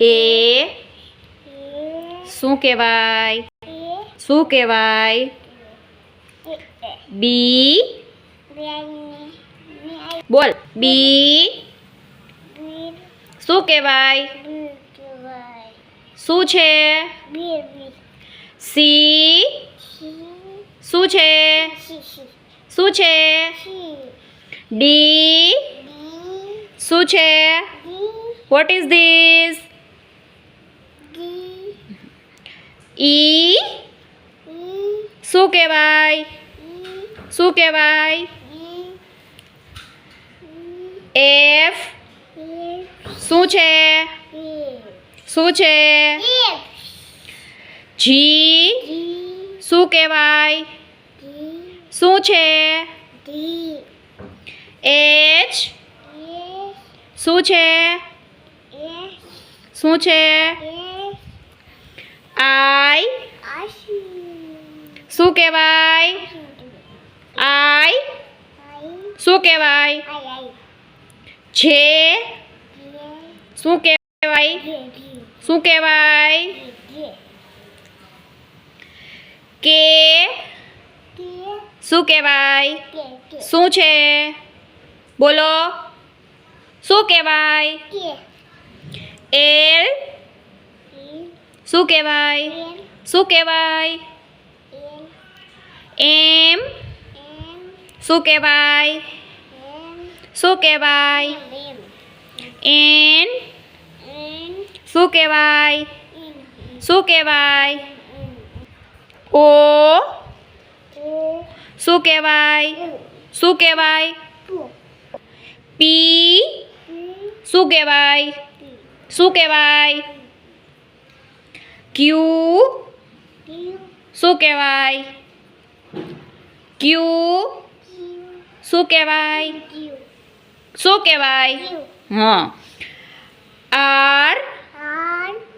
એ શું કહેવાય? શું કહેવાય? બી બોલ. બી શું કહેવાય? શું છે? સી શું છે? શું છે? ડી શું છે? વોટ ઇઝ ધીસ ઈ શું કહેવાય શું કહેવાય એફ શું છે શું છે જી શું કહેવાય શું છે એચ શું છે શું છે શું કહેવાય? આઈ? શું કહેવાય? જે? શું કહેવાય? શું કહેવાય? કે? શું કહેવાય? શું છે? બોલો. શું કહેવાય? એલ? શું કહેવાય? શું કહેવાય? એમ શું કહેવાય? શું કહેવાય? એન શું કહેવાય? શું કહેવાય? ઓ શું કહેવાય? શું કહેવાય? પી શું કહેવાય? શું કહેવાય? ક્યુ શું કહેવાય? ક્યુ શું કહેવાય શું કહેવાય હા આર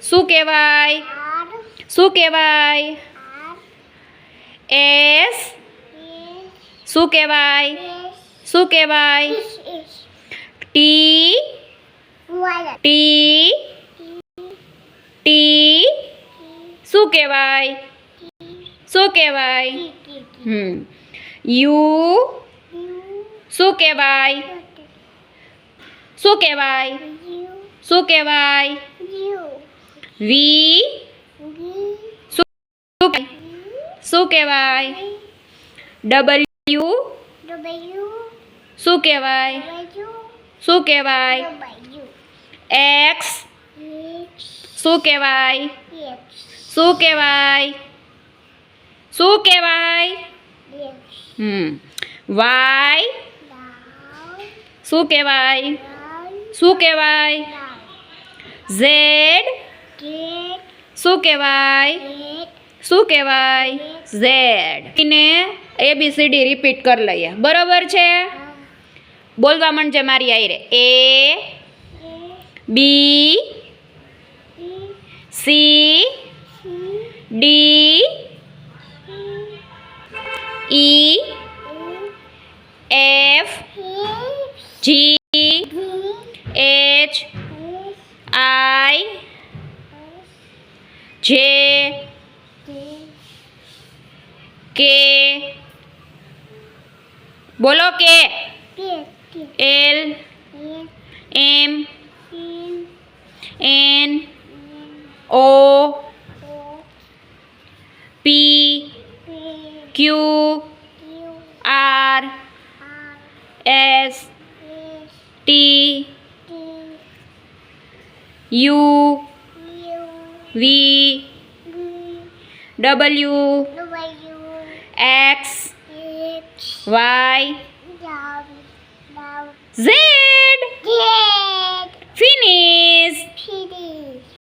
શું કહેવાય શું કહેવાય એસ શું કહેવાય શું કહેવાય ટી ટી ટી શું કહેવાય શું કહેવાય હમ યુ શું કહેવાય શું કહેવાય શું કહેવાય વી શું કહેવાય? શું કહેવાય ડબલ્યુ શું કહેવાય શું કહેવાય એક્સ શું કહેવાય શું કહેવાય શું કહેવાય? હમ. વાય. શું કહેવાય? શું કહેવાય? ઝેડ. શું કહેવાય? શું કહેવાય? ઝેડ. ને એબીસીડી રિપીટ કરી લઈએ. બરોબર છે? બોલવા માંડજે મારી આયરે. A B C D E F G H I જે કે બોલો કે L M N O Q R S T U V W X Y Z. Finish.